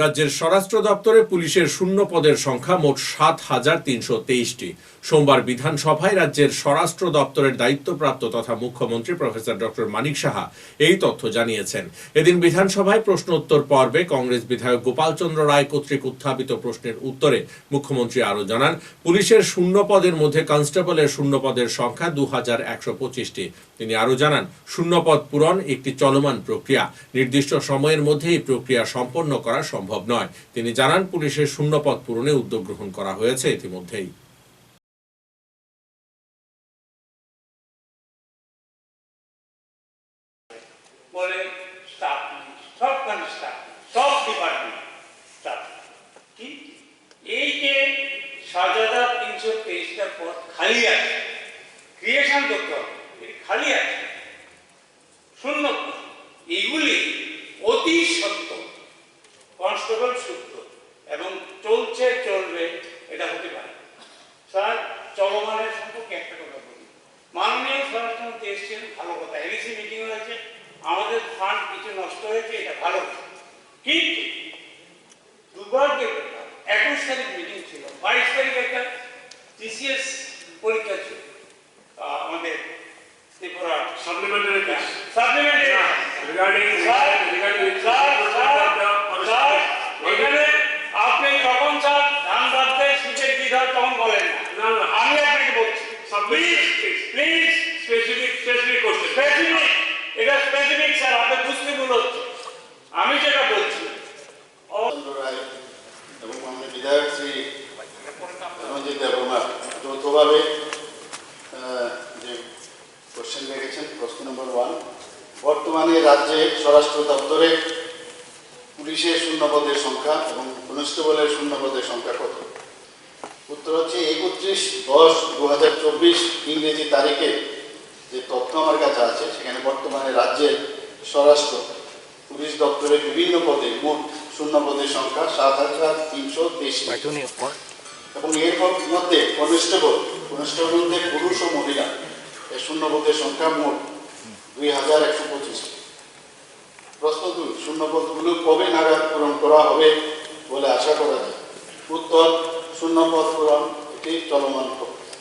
রাজ্যের স্বরাষ্ট্র দপ্তরে পুলিশের শূন্য পদের সংখ্যা মোট সাত হাজার তিনশো তেইশটি। সোমবার বিধানসভায় রাজ্যের স্বরাষ্ট্র দপ্তরের দায়িত্বপ্রাপ্ত তথা মুখ্যমন্ত্রী প্রফেসর ডক্টর মানিক সাহা এই তথ্য জানিয়েছেন। এদিন বিধানসভায় প্রশ্ন উত্তর পর্বে কংগ্রেস বিধায়ক গোপালচন্দ্র রায় কর্তৃক উত্থাপিত প্রশ্নের উত্তরে মুখ্যমন্ত্রী আরও জানান, পুলিশের শূন্য পদের মধ্যে কনস্টেবলের শূন্য পদের সংখ্যা দু হাজার একশো পঁচিশটি। তিনি আরও জানান শূন্যপদ পূরণ একটি চলমান প্রক্রিয়া। নির্দিষ্ট সময়ের মধ্যে এই প্রক্রিয়া সম্পন্ন করা সম্ভব। নয়। তিনি জানান, পুলিশের শূন্যপদ পূরণে উদ্যোগ গ্রহণ করা হয়েছে ইতিমধ্যেই। এই যে পদ খালি আছে শূন্য। এইগুলি অতি সত্য কনস্টেবল সূত্র এবং চলছে চলবে এটা হতে পারে স্যার চলমানের সম্পর্কে একটা কথা বলি স্বরাষ্ট্রমন্ত্রী এসেছেন ভালো কথা। এডিসি মিটিং হয়েছে। আমাদের ফান্ড কিছু নষ্ট হয়েছে এটা ভালো। কিন্তু একুশ তারিখ মিটিং ছিল বাইশ তারিখ একটা টিসিএস পরীক্ষা ছিল আমাদের Tripura. Supplementary sir, sir, sir, এখানে আপনি যখন স্যার ধান রাখতে শীতের কি হয় তখন বলেন না। আমি আপনাকে বলছি please Specific, specific question. Specific এটা স্পেসিফিক স্যার আপনি বুঝতে ভুল হচ্ছে। আমি যেটা বলছি এবং আমাদের বিধায়ক শ্রী রঞ্জিত দেববর্মা যৌথভাবে যে কোশ্চেন রেখেছেন প্রশ্ন নম্বর ওয়ান বর্তমানে রাজ্যে স্বরাষ্ট্র দপ্তরে পুলিশের শূন্যপদের সংখ্যা এবং কনস্টেবলের শূন্যপদের সংখ্যা কত? উত্তর হচ্ছে একত্রিশ দশ দু হাজার চব্বিশ ইংরেজি তারিখে যে তথ্য আমার কাছে আছে সেখানে বর্তমানে রাজ্যের স্বরাষ্ট্র পুলিশ দপ্তরের বিভিন্ন পদে মোট শূন্য পদের সংখ্যা সাত হাজার তিনশো তেইশ এবং এর মধ্যে কনস্টেবল কনস্টেবল মধ্যে পুরুষ ও মহিলা এর শূন্য পদের সংখ্যা মোট দুই হাজার একশো পঁচিশটি। প্রশ্ন দুই শূন্য পদগুলো কবে নাগাদ পূরণ করা হবে বলে আশা করা যায়? উত্তর শূন্য পদ পূরণ এটি চলমান প্রক্রিয়া।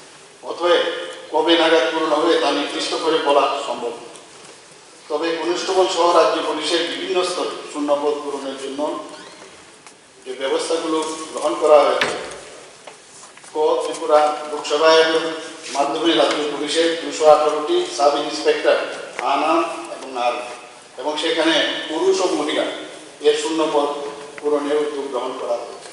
অতএব কবে নাগাদ পূরণ হবে তা নির্দিষ্ট করে বলা সম্ভব। তবে কনস্টেবল সহ রাজ্য পুলিশের বিভিন্ন স্তরে শূন্যপদ পূরণের জন্য যে ব্যবস্থাগুলো গ্রহণ করা হয়েছে, ক, ত্রিপুরা লোকসভায় মাধ্যমে রাজ্য পুলিশের দুশো আঠারোটি সাব ইন্সপেক্টর আনাম এবং আর এবং সেখানে পুরুষ ও মহিলা এর শূন্যপদ পূরণের উদ্যোগ গ্রহণ করা হয়েছে।